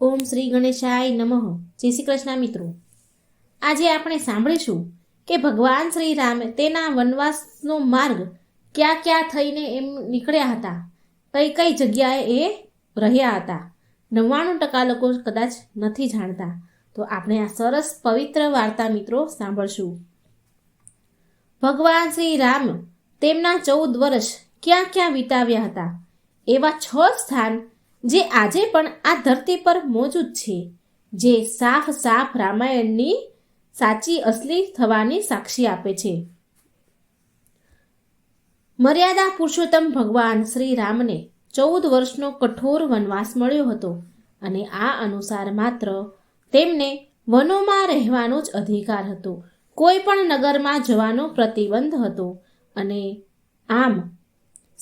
ઓમ શ્રી ગણેશાય નમઃ. જય શ્રી કૃષ્ણ મિત્રો. આજે આપણે સાંભળીશું કે ભગવાન શ્રી રામ તેના વનવાસનો માર્ગ ક્યાં ક્યાં થઈને એમ નીકળ્યા હતા. કઈ કઈ જગ્યાએ એ રહ્યા હતા. નવ્વાણું ટકા લોકો કદાચ નથી જાણતા. તો આપણે આ સરસ પવિત્ર વાર્તા મિત્રો સાંભળશું. ભગવાન શ્રી રામ તેમના ચૌદ વર્ષ ક્યાં ક્યાં વિતાવ્યા હતા? એવા છ સ્થાન જે આજે પણ આ ધરતી પર મોજૂદ છે, જે સાફ સાફ રામાયણની સાચી અસલી થવાની સાક્ષી આપે છે. મર્યાદા પુરુષોત્તમ ભગવાન શ્રી રામને ચૌદ વર્ષનો કઠોર વનવાસ મળ્યો હતો અને આ અનુસાર માત્ર તેમને વનોમાં રહેવાનો જ અધિકાર હતો. કોઈ પણ નગરમાં જવાનો પ્રતિબંધ હતો અને આમ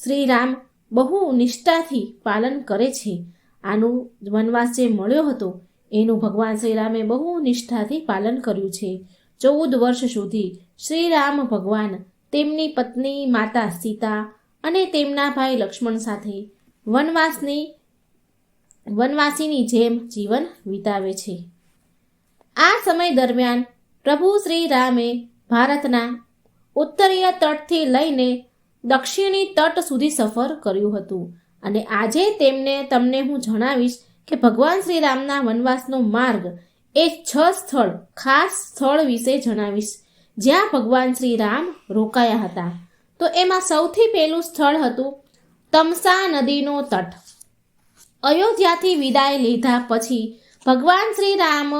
શ્રી રામ બહુ નિષ્ઠાથી પાલન કરે છે. આનું વનવાસ જે મળ્યો હતો, એનું ભગવાન શ્રીરામે બહુ નિષ્ઠાથી પાલન કર્યું છે. ચૌદ વર્ષ સુધી શ્રીરામ ભગવાન તેમની પત્ની માતા સીતા અને તેમના ભાઈ લક્ષ્મણ સાથે વનવાસની, વનવાસીની જેમ જીવન વિતાવે છે. આ સમય દરમિયાન પ્રભુ શ્રી રામે ભારતના ઉત્તરીય તટથી લઈને દક્ષિણી તટ સુધી સફર કર્યું હતું. અને આજે તેમને, તમને હું જણાવીશ કે ભગવાન શ્રી રામના વનવાસનો માર્ગ એ છ સ્થળ, ખાસ સ્થળ વિશે જણાવીશ, જ્યાં ભગવાન શ્રી રામ રોકાયા હતા. તો એમાં સૌથી પહેલું સ્થળ હતું તમસા નદીનો તટ. અયોધ્યાથી વિદાય લીધા પછી ભગવાન શ્રી રામ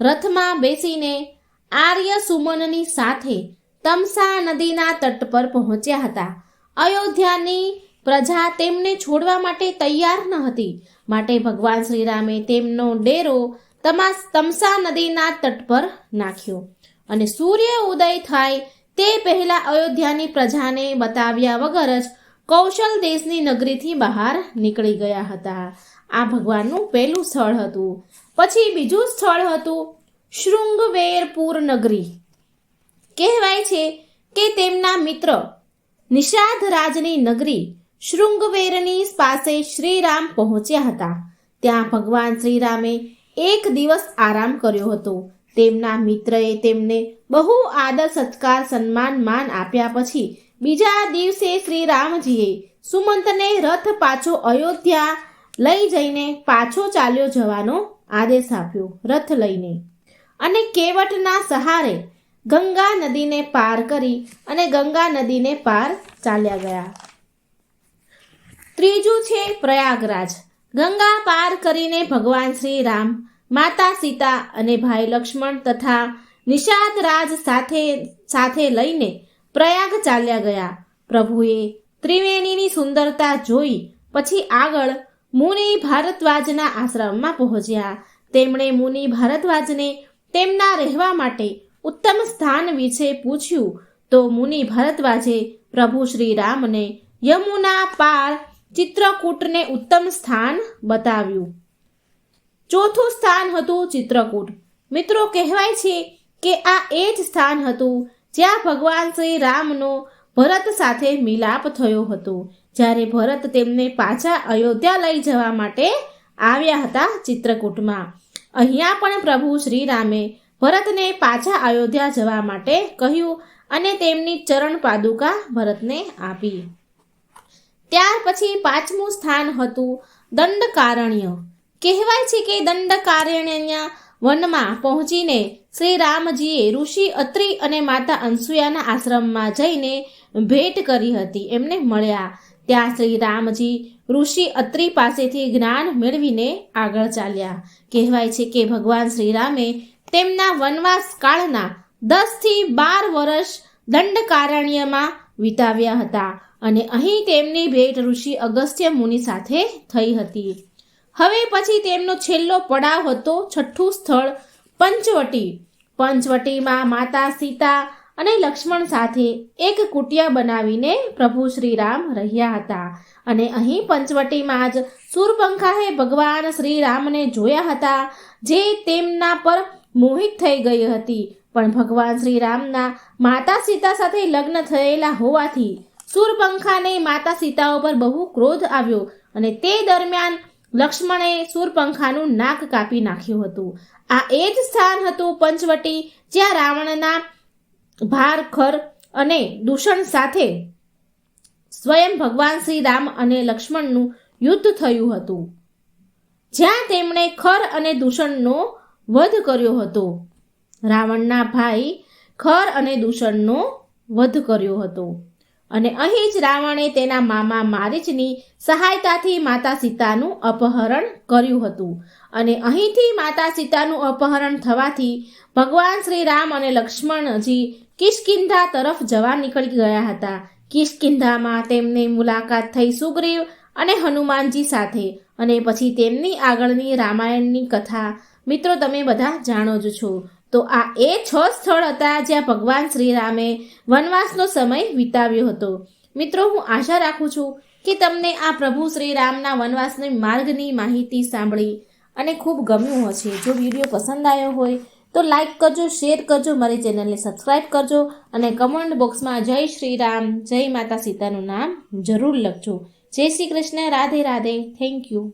રથમાં બેસીને આર્ય સુમનની સાથે તમસા નદીના તટ પર પહોંચ્યા હતા. અયોધ્યાની પ્રજા તેમને છોડવા માટે તૈયાર ન હતી. માટે ભગવાન શ્રીરામે તેમનો ડેરો તમા તમસા નદીના તટ પર નાખ્યો અને સૂર્ય ઉદય થાય તે પહેલા અયોધ્યાની પ્રજાને બતાવ્યા વગર જ કૌશલ દેશની નગરીથી બહાર નીકળી ગયા હતા. આ ભગવાનનું પહેલું સ્થળ હતું. પછી બીજું સ્થળ હતું શૃંગવેરપુર નગરી. કહેવાય છે કે તેમના મિત્ર નિષાદ રાજની નગરી શૃંગવેરની પાસે શ્રીરામ પહોંચ્યા હતા. ત્યાં ભગવાન શ્રીરામે એક દિવસ આરામ કર્યો હતો. તેમના મિત્રએ તેમને બહુ આદર, સત્કાર, સન્માન, માન આપ્યા પછી બીજા દિવસે શ્રીરામજીએ સુમંતને રથ પાછો અયોધ્યા લઈ જઈને પાછો ચાલ્યો જવાનો આદેશ આપ્યો, રથ લઈને. અને કેવટના સહારે ગંગા નદીને પાર કરી અને ગંગા નદીને પાર ચાલ્યા ગયા. ત્રીજું છે પ્રયાગરાજ. ગંગા પાર કરીને ભગવાન શ્રી રામ માતા સીતા અને ભાઈ લક્ષ્મણ તથા નિષાદ રાજ સાથે સાથે લઈને પ્રયાગ ચાલ્યા ગયા. પ્રભુએ ત્રિવેણીની સુંદરતા જોઈ, પછી આગળ મુનિ ભારદ્વાજના આશ્રમમાં પહોંચ્યા. તેમણે મુનિ ભારદ્વાજને તેમના રહેવા માટે ઉત્તમ સ્થાન વિશે પૂછ્યું તો મુનિ ભરતવાજે પ્રભુ શ્રી રામને યમુના પાર ચિત્રકૂટને ઉત્તમ સ્થાન બતાવ્યું. ચોથું સ્થાન હતું ચિત્રકૂટ. મિત્રો, કહેવાય છે કે આ એ જ સ્થાન હતું જ્યાં ભગવાન શ્રી રામનો ભરત સાથે મિલાપ થયો હતો, જ્યારે ભરત તેમને પાછા અયોધ્યા લઈ જવા માટે આવ્યા હતા ચિત્રકૂટમાં. અહીંયા પણ પ્રભુ શ્રી રામે ભરતને પાછા અયોધ્યા જવા માટે કહ્યું અને તેમની ચરણ પાદુકા ભરતને આપી. ત્યાર પછી પાંચમું સ્થાન હતું દંડકારણ્ય. કહેવાય છે કે દંડકારણ્ય વનમાં પહોંચીને શ્રી રામજીએ ઋષિ, અત્રિ અને માતા અનસુયાના આશ્રમમાં જઈને ભેટ કરી હતી. એમને મળ્યા. ત્યાં શ્રી રામજી ઋષિ, અત્રિ પાસેથી જ્ઞાન મેળવીને આગળ ચાલ્યા. કહેવાય છે કે ભગવાન શ્રી રામે તેમના વનવાસ કાળના દસથી બાર વર્ષ દંડકારણ્યમાં વિતાવ્યા હતા અને અહીં તેમની ભેટ ઋષિ અગસ્ત્ય મુનિ સાથે થઈ હતી. હવે પછી તેમનો છેલ્લો પડાવ હતો છઠ્ઠું સ્થળ પંચવટી. પંચવટીમાં માતા સીતા અને લક્ષ્મણ સાથે એક કુટિયા બનાવીને પ્રભુ શ્રી રામ રહ્યા હતા અને અહીં પંચવટીમાં જ સુરપંખાએ ભગવાન શ્રી રામને જોયા હતા જે તેમના પર મોહિત થઈ ગઈ હતી. પણ ભગવાન શ્રી રામના માતા સીતા સાથે લગ્ન થયેલા હોવાથી સુરપંખાને માતા સીતા ઉપર બહુ ક્રોધ આવ્યો અને તે દરમિયાન લક્ષ્મણે સુરપંખાનું નાક કાપી નાખ્યું હતું. આ એ જ સ્થાન હતું પંચવટી જ્યાં રાવણના ભારખર અને દૂષણ સાથે સ્વયં ભગવાન શ્રી રામ અને લક્ષ્મણનું યુદ્ધ થયું હતું. જ્યાં તેમણે ખર અને દૂષણનો વધ કર્યો હતો. રાવણના ભાઈ ખર અને દૂષણનો વધ કર્યો હતો. અને અહીં જ રાવણે તેના મામા મારીચની સહાયતાથી માતા સીતાનું અપહરણ કર્યું હતું. અને અહીંથી માતા સીતાનું અપહરણ થવાથી ભગવાન શ્રી રામ અને લક્ષ્મણજી કિષ્કિંધા તરફ જવા નીકળી ગયા હતા. કિષ્કિંધામાં તેમની મુલાકાત થઈ સુગ્રીવ અને હનુમાનજી સાથે અને પછી તેમની આગળની રામાયણની કથા મિત્રો, તમે બધા જાણો જ છો. તો આ એ છ સ્થળ હતા જ્યાં ભગવાન શ્રીરામે વનવાસનો સમય વિતાવ્યો હતો. મિત્રો, હું આશા રાખું છું કે તમને આ પ્રભુ શ્રીરામના વનવાસની માર્ગની માહિતી સાંભળી અને ખૂબ ગમ્યું હશે. જો વીડિયો પસંદ આવ્યો હોય તો લાઈક કરજો, શેર કરજો, મારી ચેનલને સબસ્ક્રાઈબ કરજો અને કમેન્ટ બોક્સમાં જય શ્રી રામ જય માતા સીતાનું નામ જરૂર લખજો. Jai Shri Krishna, Radhe Radhe, thank you.